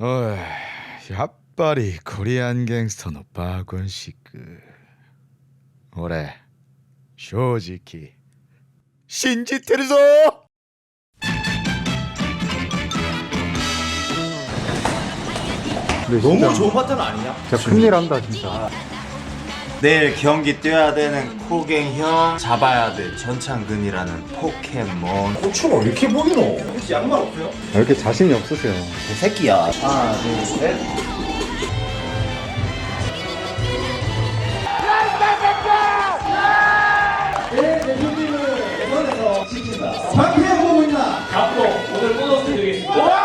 어이, 핫바리 코리안 갱스터 노 박원식그 올해 쇼지키 신지 테르소! 근데 너무 진짜 좋은 파트는 아니냐? 진짜 큰일 한다 진짜. 내일 경기 뛰어야 되는 코갱형 잡아야 될 전창근이라는 포켓몬. 고추가 왜 이렇게 보이노? 혹시 양말 없어요? 왜 이렇게 자신이 없으세요. 이 새끼야. 하나 둘셋. 상쾌해 보고 있나? 웰컴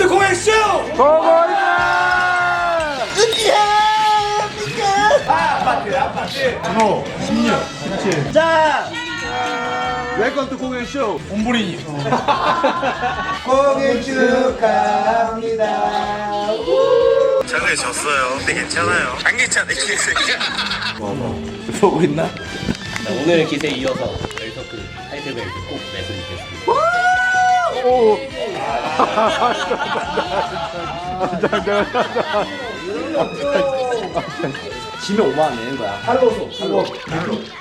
투 공행쇼! 웰컴 투 공행쇼. 온브리니 공행 축하합니다. 장르 졌어요. 근데 괜찮아요. 안 괜찮아 개새끼야. 보고 있나? 오늘 기세 이어서 여기서 그 타이틀벨트 꼭 매수드리겠습니다. 지면 5만 원 내는 거야. 할로소 할로.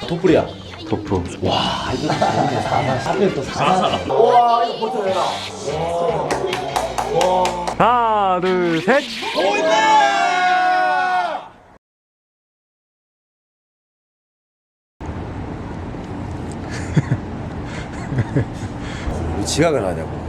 도플이야. 도프 하나 둘셋. 왜 지각을 하냐고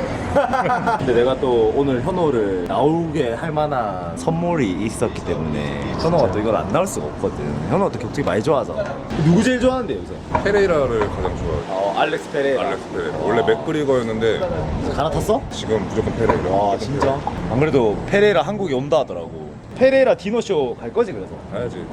근데 내가 또 오늘 현호를 나오게 할 만한 선물이 있었기 때문에 현호가 또 이걸 안 나올 수가 없거든 현호가 또 격투기 많이 좋아하잖아 누구 제일 좋아하는데 요새? 페레이라를 가장 좋아해요. 어 알렉스 페레라 알렉스 페레이라. 원래 맥그리거였는데 갈아탔어? 지금 무조건 페레이라. 와 진짜? 안 그래도 페레이라 한국에 온다 하더라고 페레이라 디노쇼 갈 거지 그래서? 가야지.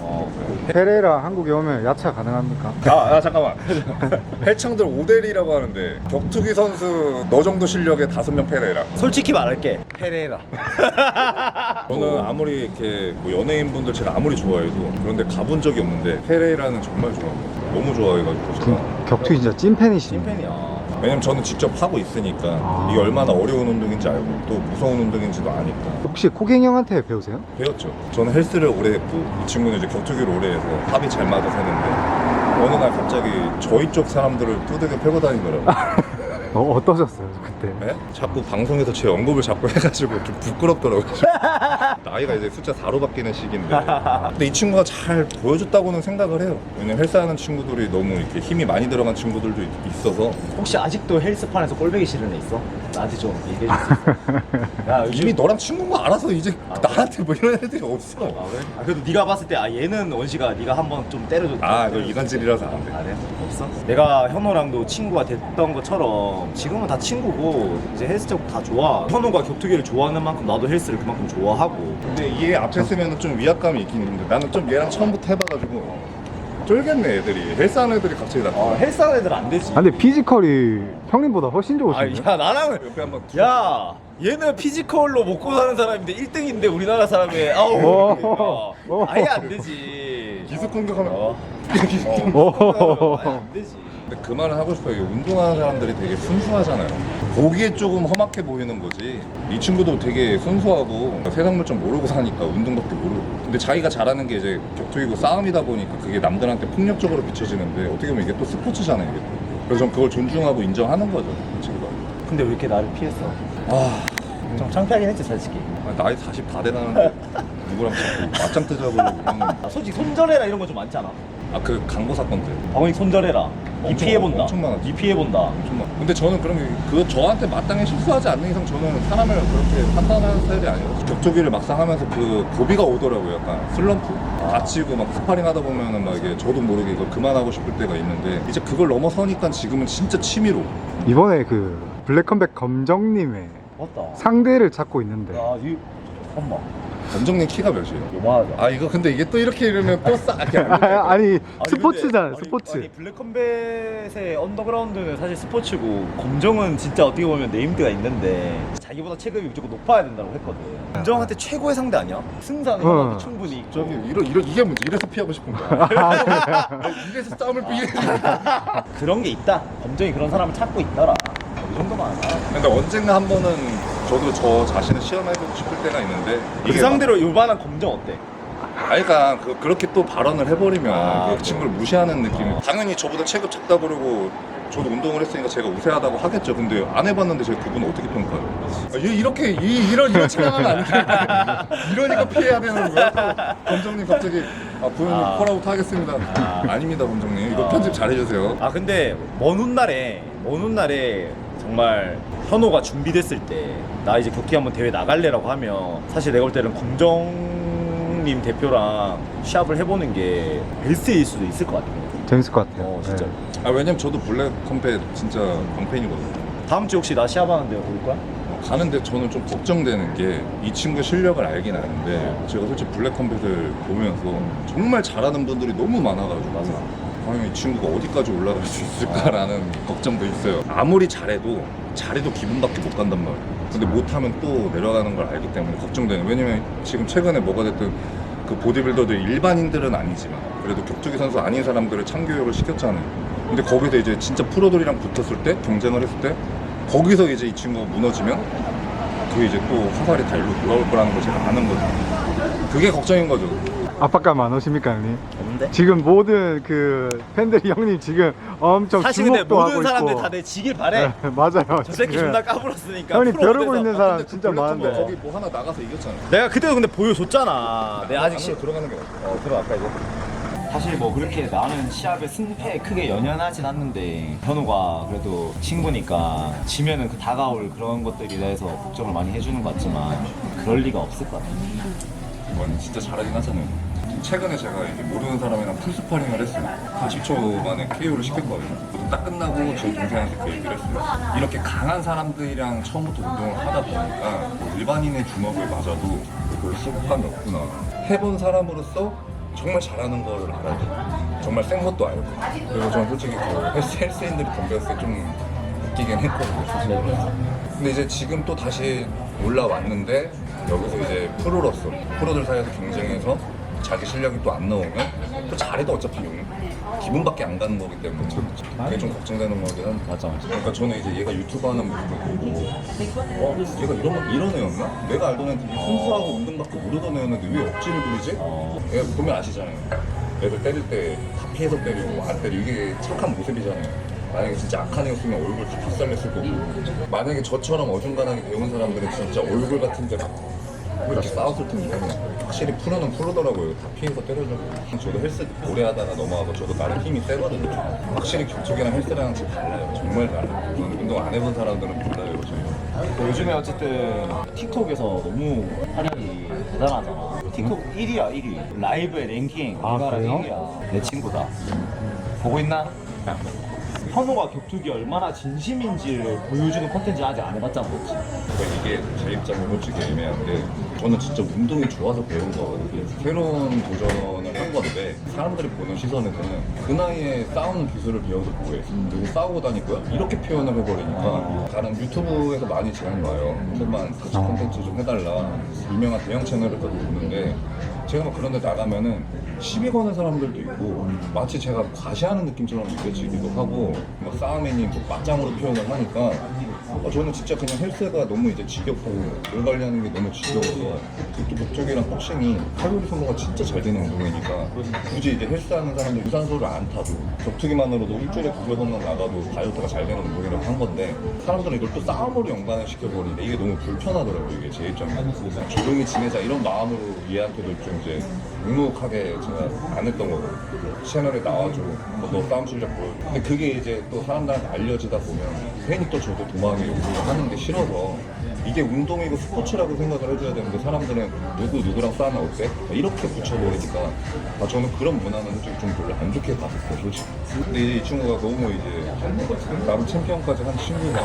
페레이라 한국에 오면 야차 가능합니까? 아, 아 잠깐만. 해창들 오델이라고 하는데 격투기 선수 너 정도 실력의 다섯 명 페레이라. 솔직히 말할게 페레이라 저는 아무리 이렇게 뭐 연예인분들 제가 아무리 좋아해도 그런데 가본 적이 없는데 페레이라는 정말 좋아합니다. 너무 좋아해가지고 제가. 그, 격투기 진짜 찐팬이시네 찐팬이야 왜냐면 저는 직접 하고 있으니까 아. 이게 얼마나 어려운 운동인지 알고 또 무서운 운동인지도 아니까 혹시 코갱 형한테 배우세요? 배웠죠. 저는 헬스를 오래 했고 이 친구는 이제 격투기를 오래 해서 합이 잘 맞아서 했는데 어느 날 갑자기 저희 쪽 사람들을 두들겨 패고 다니더라고요. 어, 어떠셨어요 그때? 네? 자꾸 방송에서 제 언급을 자꾸 해가지고 좀 부끄럽더라고요. 나이가 이제 숫자 4로 바뀌는 시기인데. 근데 이 친구가 잘 보여줬다고는 생각을 해요. 왜냐면 헬스하는 친구들이 너무 이렇게 힘이 많이 들어간 친구들도 있- 있어서 혹시 아직도 헬스판에서 꼴배기 싫은 애 있어? 나한테 좀 얘기해 줄 수 있어? 야 요즘 이미 너랑 친구인 거 알아서 이제 나한테 뭐 이런 애들이 없어. 아 그래? 아, 그래도 네가 봤을 때 아 얘는 원시가 네가 한번 좀 때려줬다 아, 그 이간질이라서 안 돼. 아 그래? 없어? 내가 현호랑도 친구가 됐던 것처럼 지금은 다 친구고 이제 헬스적 다 좋아 현호가 격투기를 좋아하는 만큼 나도 헬스를 그만큼 좋아하고 근데 얘 앞에 쓰면 좀 위압감이 있긴 있는데 나는 좀 얘랑 처음부터 해봐가지고 쫄겠네 애들이 헬스하는 애들이 갑자기 나 아 헬스하는 애들 안 되지 아, 근데 피지컬이 형님보다 훨씬 좋으신데 아, 야 나랑 옆에 한번 야 얘는 피지컬로 먹고 사는 사람인데 1등인데 우리나라 사람의 아우 오. 그러니까. 아예 안 되지 기습 공격하면 어. 오. 아예 안 되지 근데 그 말을 하고 싶어요. 운동하는 사람들이 되게 순수하잖아요. 보기에 조금 험악해 보이는 거지. 이 친구도 되게 순수하고 세상 물정 모르고 사니까 운동밖에 모르고. 근데 자기가 잘하는 게 이제 격투기고 싸움이다 보니까 그게 남들한테 폭력적으로 비춰지는데 어떻게 보면 이게 또 스포츠잖아요. 이게 또. 그래서 전 그걸 존중하고 인정하는 거죠. 그 친구가. 근데 왜 이렇게 나를 피했어? 아, 좀 창피하긴 했지 솔직히. 아, 나이 40다 돼가는데 누구랑 자꾸 맞짱 뜨자고 그러는 아, 솔직히 손절해라 이런 거 좀 많지 않아? 아 그 강도 사건 때 방원이 손절해라. 이 엄청, 피해 본다. 엄청 많았지. 이 피해 본다. 엄청 많아. 근데 저는 그러면 그 저한테 마땅히 실수하지 않는 이상 저는 사람을 그렇게 판단하는 스타일이 아니에요. 격투기를 막상 하면서 그 고비가 오더라고요. 약간 슬럼프. 다치고 막 스파링 하다 보면은 막 이게 저도 모르게 이걸 그만하고 싶을 때가 있는데 이제 그걸 넘어서니까 지금은 진짜 취미로 이번에 그 블랙컴백 검정님의 맞다. 상대를 찾고 있는데 야, 이 잠깐만. 검정님 키가 몇이에요? 요만하죠. 아 이거 근데 이게 또 이렇게 이러면 또 싸. 이렇게 안 아니, 스포츠잖아요 근데- 스포츠 아니, 아니 블랙컴뱃의 언더그라운드는 사실 스포츠고 검정은 진짜 어떻게 보면 네임드가 있는데 자기보다 체급이 무조건 높아야 된다고 했거든. 검정한테 최고의 상대 아니야? 승자는 어. 형한테 충분히 있고. 저기 이러 이러 이게 문제. 이래서 피하고 싶은 거야. 이래서 싸움을 피해. 그런 게 있다. 검정이 그런 사람을 찾고 있더라. 이 정도만 알아. 근데 언젠가 한 번은 저도 저 자신을 시험해보고 싶을 때가 있는데 그 상대로 요만한 검정 어때? 아니, 그러니까 그, 그렇게 또 발언을 해버리면 아, 그 친구를 무시하는 느낌이 당연히 저보다 체급 작다 그러고 저도 운동을 했으니까 제가 우세하다고 하겠죠 근데 안 해봤는데 제가 그분을 어떻게 평가해요 아, 이- 이렇게 이, 이런 이런 생각하면 안 돼. 이러니까 피해야 되는 거야 또 검정님 갑자기 아 부모님 아. 콜아웃 하겠습니다 아. 닙니다 검정님 이거 아. 편집 잘 해주세요 아 근데 먼 훗날에 먼 훗날에 정말 현호가 준비됐을 때 나 이제 격투기 한번 대회 나갈래라고 하면 사실 내가 볼 때는 검정님 대표랑 시합을 해보는 게 베스트일 수도 있을 것 같아요. 재밌을 것 같아요 어 진짜. 네. 아 왜냐면 저도 블랙 컴패 진짜 광팬이거든요 다음 주 혹시 나 시합하는데 올 거야? 가는데 저는 좀 걱정되는 게 이 친구 실력을 알긴 아는데 제가 솔직히 블랙 컴뱃을 보면서 정말 잘하는 분들이 너무 많아가지고 맞아. 과연 이 친구가 어디까지 올라갈 수 있을까라는 걱정도 있어요 아무리 잘해도 잘해도 기분밖에 못 간단 말이에요 근데 못하면 또 내려가는 걸 알기 때문에 걱정되는 왜냐면 지금 최근에 뭐가 됐든 그 보디빌더들 일반인들은 아니지만 그래도 격투기 선수 아닌 사람들을 참교육을 시켰잖아요 근데 거기서 이제 진짜 프로들이랑 붙었을 때 경쟁을 했을 때 거기서 이제 이 친구가 무너지면 그 이제 또 화살이 달로 돌아올 거라는 걸 제가 아는 거죠. 그게 걱정인 거죠. 압박감 안 오십니까 형님? 없는데? 지금 모든 그 팬들이 형님 지금 엄청 사실 근데 주목도 모든 하고 사람들 있고 다 내 지길 바래. 네, 맞아요 저 새끼 지금. 존나 까불었으니까. 형님 벼르고. 있는 아, 사람 진짜 많은데 거기 뭐 하나 나가서 이겼잖아. 내가 그때도 근데 보여줬잖아. 내가 아직 시... 안으로 들어가는 게 낫다. 어 들어갈까 이거? 사실 뭐 그렇게 나는 시합에 승패에 크게 연연하진 않는데 현우가 그래도 친구니까 지면은 그 다가올 그런 것들에 대해서 걱정을 많이 해주는 것 같지만 그럴 리가 없을 것 같아. 이건 진짜 잘하긴 하잖아요. 최근에 제가 이제 모르는 사람이랑 풀스파링을 했어요. 40초 만에 KO를 시켰거든요. 딱 끝나고 제 동생한테 그 얘기를 했어요. 이렇게 강한 사람들이랑 처음부터 운동을 하다 보니까 뭐 일반인의 주먹을 맞아도 별 소극감이 없구나. 해본 사람으로서 정말 잘하는 걸 알아요. 정말 센 것도 알고. 그리고 저는 솔직히 그 헬스, 헬스인들이 덤볐을 때 좀 웃기긴 했거든요. 근데 이제 지금 또 다시 올라왔는데 여기서 이제 프로로서 프로들 사이에서 경쟁해서 자기 실력이 또 안 나오면 또 잘해도 어차피 용 기분밖에 안 가는 거기 때문에 그게 좀 걱정되는 거긴 한데 맞아. 그러니까 저는 이제 얘가 유튜브 하는 모습을 보고 어? 얘가 이런, 이런 애였나? 내가 알던 애는 되게 순수하고 운동밖에 모르던 애였는데 왜 억지를 부리지? 어. 얘가 보면 아시잖아요 애들 때릴 때 다 피해서 때리고 안 때리고 이게 착한 모습이잖아요 만약에 진짜 악한 애였으면 얼굴 다 박살냈을 거고 만약에 저처럼 어중간하게 배운 사람들은 진짜 얼굴 같은 데막 이렇게 싸웠을 텐데 확실히 프로는 프로더라고요 다 피해서 때려주고 저도 헬스 오래 하다가 넘어가고 저도 나름 힘이 세거든요 확실히 격투기랑 헬스랑 진짜 달라요 정말 달라요 저는 운동 안 해본 사람들은 몰라요 저희 요즘에 어쨌든 틱톡에서 너무 활약이 대단하잖아. 틱톡 1위야 1위. 라이브 의 랭킹 아, 우리나라 그래요? 1위야. 내 친구다. 보고 있나? 현호가 격투기 얼마나 진심인지를 보여주는 컨텐츠 아직 안 해봤잖아, 그렇지? 그러니까 이게 제 입장이 솔직히 애매한데 저는 진짜 운동이 좋아서 배운 거거든요. 새로운 도전을 한 건데 사람들이 보는 시선에서는 그 나이에 싸우는 기술을 배워서 뭐해 누구 싸우고 다니고요. 이렇게 표현을 해버리니까 다른 유튜브에서 많이 제안이 와요. 좀만 같이 콘텐츠 좀 해달라. 유명한 대형 채널을 또 보는데 제가 막 그런 데 나가면은 시비 거는 사람들도 있고 마치 제가 과시하는 느낌처럼 느껴지기도 하고 뭐 싸움이니 뭐 맞짱으로 표현을 하니까 어, 저는 진짜 그냥 헬스가 너무 이제 지겹고 물 관리하는 게 너무 지겨워서 특히 목적이랑 복싱이 칼로리 소모가 진짜 잘 되는 운동이니까 굳이 이제 헬스하는 사람들 유산소를 안 타도 격투기만으로도 일주일에 두세 번만 나가도 다이어트가 잘 되는 운동이라고 한 건데 사람들은 이걸 또 싸움으로 연관을 시켜버리는데 이게 너무 불편하더라고요 이게 제 입장에서. 조용히 지내자 이런 마음으로 얘한테도 좀 이제 묵묵하게 제가 안 했던 거고 채널에 나와줘 뭐너 싸움 실력 보여 근데 그게 이제 또 사람들한테 알려지다 보면 괜히 또 저도 도망이 오고 하는 게 싫어서 이게 운동이고 스포츠라고 생각을 해줘야 되는데 사람들은 누구 누구랑 싸우면 어때? 이렇게 붙여버리니까. 아, 저는 그런 문화는 솔직히 좀 별로 안 좋게 봤었어요 솔직히. 근데 이 친구가 너무 이제 나름 챔피언까지 한 친구가.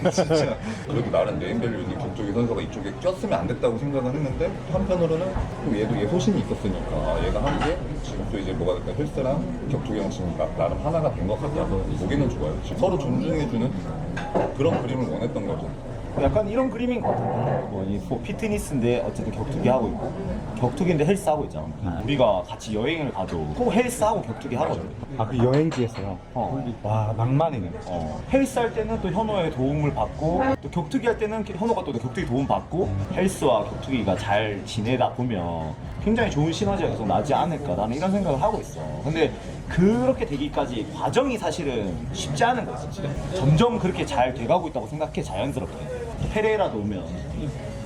진짜. 그래도 나름 네임밸류 있는 격투기 선수가 이쪽에 꼈으면 안 됐다고 생각을 했는데 한편으로는 또 얘도 얘 소신이 있었으니까. 아, 얘가 한 게 지금 또 이제 뭐가 됐든 헬스랑 격투기랑 지금 나, 나름 하나가 된 것 같아서 보기는 좋아요. 지금 서로 존중해주는 그런 그림을 원했던 거죠 약간 이런 그림인 것 같아요. 뭐, 이 소- 피트니스인데 어쨌든 격투기 하고 있고 격투기인데 헬스 하고 있잖아. 우리가 같이 여행을 가도 꼭 헬스하고 격투기 하거든. 아 그 여행지에서요. 어. 와 낭만이네. 어. 헬스 할 때는 또 현호의 도움을 받고 또 격투기 할 때는 현호가 또 격투기 도움 받고 헬스와 격투기가 잘 지내다 보면 굉장히 좋은 시너지가 계속 나지 않을까 나는 이런 생각을 하고 있어. 근데 그렇게 되기까지 과정이 사실은 쉽지 않은 거지. 점점 그렇게 잘 돼가고 있다고 생각해 자연스럽게. 페레라도 오면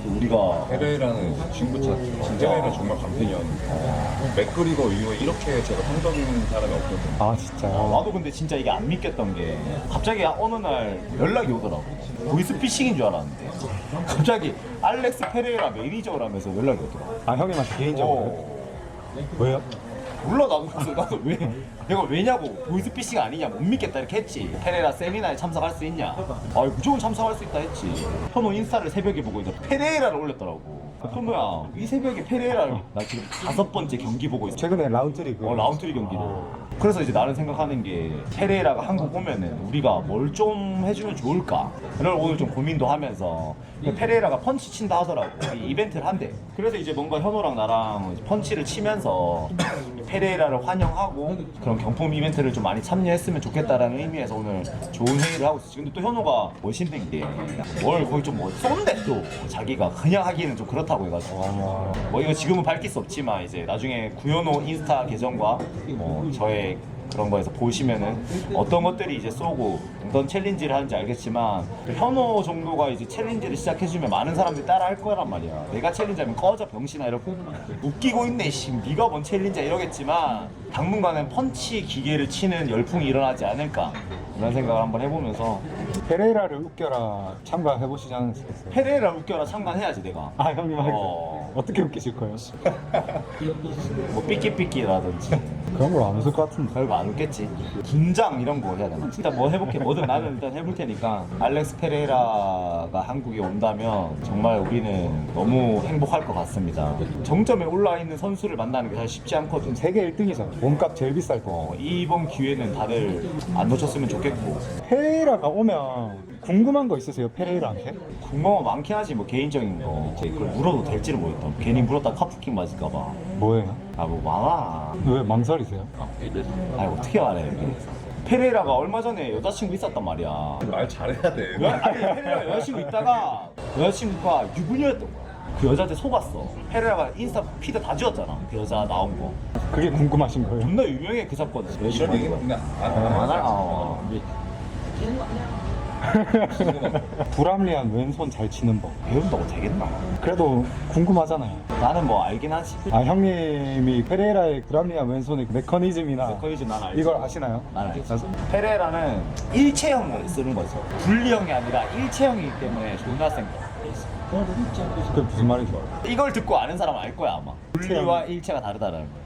또 우리가 페레이라는 친구 찾 진짜가 정말 간편이었는데 맥그리거 이후에 이렇게 제가 성적인 사람이 없거든요 아 진짜. 어, 나도 근데 진짜 이게 안 믿겼던 게 갑자기 어느 날 연락이 오더라고 보이스피싱인 줄 알았는데 갑자기 알렉스 페레라 매니저라면서 연락이 오더라고 아 형님한테 개인적으로. 어, 왜요? 몰라 나도 그래서 나도 왜 내가 왜냐고 보이스피싱 아니냐 못 믿겠다 이렇게 했지 페레라 세미나에 참석할 수 있냐 아 무조건 참석할 수 있다 했지 현호 인스타를 새벽에 보고 이제 페레라를 올렸더라고 현호야 이 새벽에 페레라를 나 지금 다섯 번째 경기 보고 있어 최근에 라운트리 그. 어, 라운트리 경기를. 그래서 이제 나는 생각하는 게 페레이라가 한국 오면은 우리가 뭘 좀 해주면 좋을까? 를 오늘 좀 고민도 하면서 페레이라가 펀치 친다 하더라고. 이 이벤트를 한대. 그래서 이제 뭔가 현호랑 나랑 펀치를 치면서 페레이라를 환영하고 그런 경품 이벤트를 좀 많이 참여했으면 좋겠다라는 의미에서 오늘 좋은 회의를 하고 있었지. 근데 또 현호가 멋있는 게뭘 거의 좀뭐 쏜대 또 자기가 그냥 하기에는 좀 그렇다고 해가지고 뭐 이거 지금은 밝힐 수 없지만 이제 나중에 구현호 인스타 계정과 뭐 저의 그런 거에서 보시면은 어떤 것들이 이제 쏘고 어떤 챌린지를 하는지 알겠지만 그 현호 정도가 이제 챌린지를 시작해주면 많은 사람들이 따라 할 거란 말이야. 내가 챌린지하면 꺼져 병신아 이러고. 웃기고 있네 씨. 네가 뭔 챌린지야 이러겠지만 당분간은 펀치 기계를 치는 열풍이 일어나지 않을까. 이런 생각을 한번 해보면서 페레이라를 웃겨라 참가해 보시지 않으셨어요? 페레라 웃겨라 참관해야지 내가 아 형님 할 때. 어. 어떻게 웃기실 거예요? 뭐 삐끼삐끼라든지 그런 걸 안 웃을 것 같은데. 별거 안 웃겠지 긴장 이런 거 해야 되나 일단 뭐 해볼게 뭐든 나는 일단 해볼 테니까 알렉스 페레이라가 한국에 온다면 정말 우리는 너무 행복할 것 같습니다 정점에 올라 있는 선수를 만나는 게 사실 쉽지 않거든 세계 1등이잖아. 몸값 제일 비쌀 때. 어, 이번 기회는 다들 안 놓쳤으면 좋겠고 페레이라가 오면 궁금한 거 있으세요? 페레이라한테? 궁금한 거 많긴 하지. 뭐 개인적인 거. 이제 그걸 물어도 될지를 모르겠다. 괜히 물었다 카프킹 맞을까봐. 뭐예요? 아 뭐 많아 왜 망설이세요? 아니 어떻게 말해 페레이라가 얼마 전에 여자친구 있었단 말이야. 말 잘해야 돼. 여, 아니 페레라 여자친구 있다가 여자친구가 유부녀였던 거야. 그 여자한테 속았어. 페레라가 인스타 피드 다 지웠잖아. 그 여자 나온 거. 그게 궁금하신 거예요? 존나 유명해 그 사건 이런 얘기는 그냥 안, 안, 할- 아, 불합리한 왼손 잘 치는 법. 배운다고 되겠나 그래도 궁금하잖아요. 나는 뭐 알긴 하지 아 형님이 페레이라의 불합리한 왼손의 메커니즘이나 거의 난 알지 이걸 아시나요? 난 알지 페레라는 일체형을 쓰는 거죠 분리형이 아니라 일체형이기 때문에 존나 센 거. 그게 무슨 말이죠? 이걸 듣고 아는 사람은 알 거야 아마 분리와 일체가 다르다라는 거.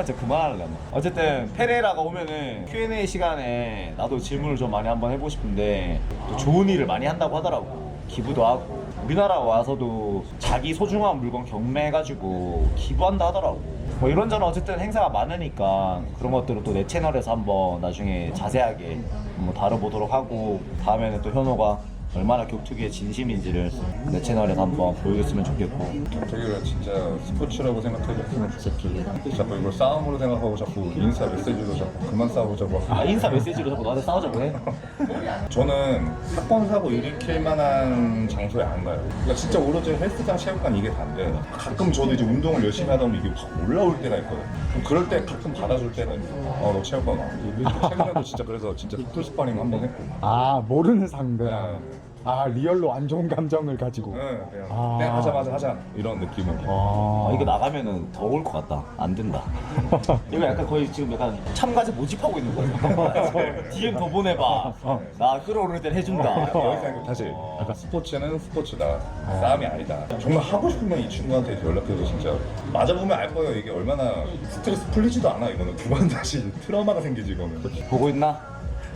아척 그만하려나 어쨌든 페레라가 오면은 Q&A 시간에 나도 질문을 좀 많이 한번 해보고 싶은데 또 좋은 일을 많이 한다고 하더라고. 기부도 하고. 우리나라 와서도 자기 소중한 물건 경매해가지고 기부한다 하더라고. 뭐 이런저런 어쨌든 행사가 많으니까 그런 것들을 또 내 채널에서 한번 나중에 자세하게 한번 다뤄보도록 하고 다음에는 또 현호가 얼마나 격투기에 진심인지를 내 채널에서 한번 보여줬으면 좋겠고 격투기를 진짜 스포츠라고 생각해줬으면 좋겠지 자꾸 이걸 싸움으로 생각하고 자꾸 인스타 메시지도 자꾸 그만 싸우자고 아 인스타 메시지로 자꾸 나한테 싸우자고 해? 저는 사건 사고 일으킬 만한 장소에 안 가요. 그러니까 진짜 오로지 헬스장, 체육관 이게 다인데 가끔 저도 이제 운동을 열심히 하다 보면 이게 확 올라올 때가 있거든. 그럼 그럴 때 가끔 받아줄 때가 있어. 아너 체육관 와. 최근에도 진짜 그래서 진짜 풀 스파링 한번 했고. 아 모르는 상대. 그냥 아 리얼로 안 좋은 감정을 가지고 네, 그냥 아. 네, 하자 하자 하자 이런 느낌으로. 아, 이거 나가면은 더올것 같다. 안 된다. 이거 약간 거의 지금 약간 참가자 모집하고 있는 거야. DM 더 보내봐. 나 끌어오를 땐 해준다. 여기서 사실 약간 스포츠는 스포츠다 싸움이 아니다 정말 하고 싶으면 이 친구한테 연락해서 진짜 맞아보면 알 거예요 이게 얼마나 스트레스 풀리지도 않아 이거는 두번 다시 트라우마가 생기지 이거는 보고 있나?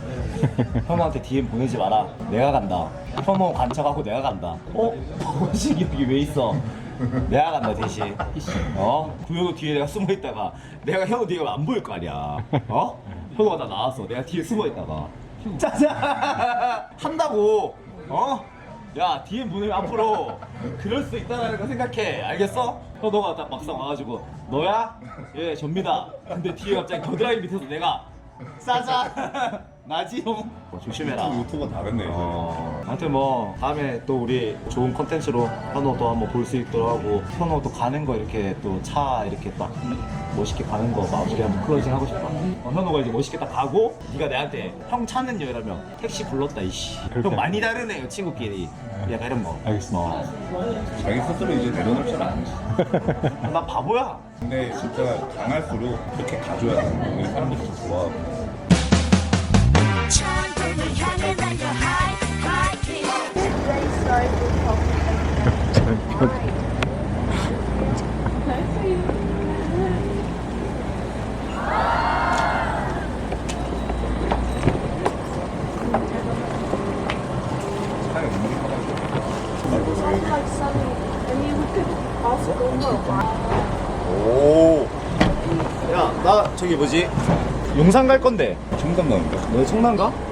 현우한테 DM 보내지 마라. 내가 간다. 현우 관찰하고 내가 간다. 어? 버거식이 여기 왜 있어? 내가 간다 대신. 어? 구현우 뒤에 내가 숨어 있다가 내가 현우 뒤에 안 보일 거 아니야. 어? 현우가 나 나왔어. 내가 뒤에 숨어 있다가 짜잔 한다고. 어? 야 DM 보내면 앞으로 그럴 수 있다는 거 생각해 알겠어? 현우가 딱 막상 와가지고 너야? 예 접니다 근데 뒤에 갑자기 겨드랑이 밑에서 내가 싸자 나지용 어, 조심해라 유튜버 다르네 어, 아무튼 뭐 다음에 또 우리 좋은 컨텐츠로 현호도 한번 볼 수 있도록 하고 현호 또 가는 거 이렇게 또 차 이렇게 딱 멋있게 가는 거 마무리 한번 클로징 하고 싶다. 어, 현호가 이제 멋있게 딱 가고 네가 내한테 형 차는요 이러면 택시 불렀다 이씨. 형 많이 다르네요 친구끼리. 약간 이런 거. 알겠습니다. 자기 스스로 이제 내려놓을 줄 아는 어, 나 바보야. 근데 진짜 강할수록 그렇게 가줘야 돼 우리 사람들이 좀 좋아하고 오. 야, 나 저기 뭐지? 용산 갈 건데. 청담 나온다 너 청남가?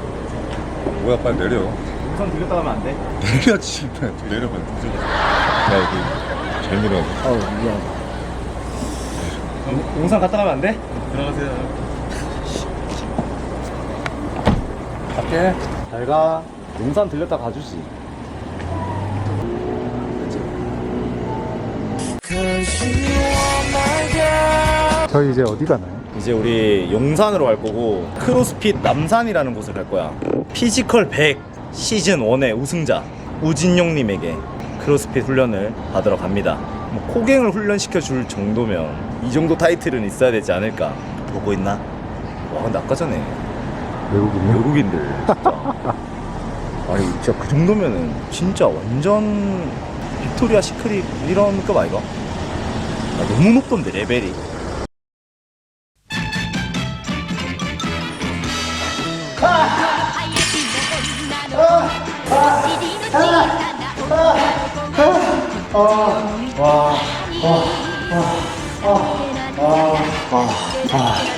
뭐야 빨리 내려 용산 들렸다 가면 안 돼? 내려 집에 내려봐 나 여기 잘 내려 어, 미안. 용산 갔다 가면 안 돼? 들어가세요 갈게. 잘 가. 용산 들렸다 가주지. 저희 이제 어디 가나요? 이제 우리 용산으로 갈 거고 크로스핏 남산이라는 곳을 갈 거야. 피지컬 100 시즌 1의 우승자 우진용님에게 크로스핏 훈련을 받으러 갑니다. 뭐 코갱을 훈련시켜 줄 정도면 이 정도 타이틀은 있어야 되지 않을까. 보고 있나? 와 근데 아까 전에 외국인이요? 외국인들 진짜 아니 진짜 그 정도면은 진짜 완전 빅토리아 시크릿 이런 급 아이가? 아, 너무 높던데 레벨이.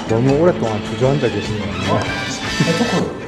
너무 오랫동안 주저앉아 계신 거 같네요.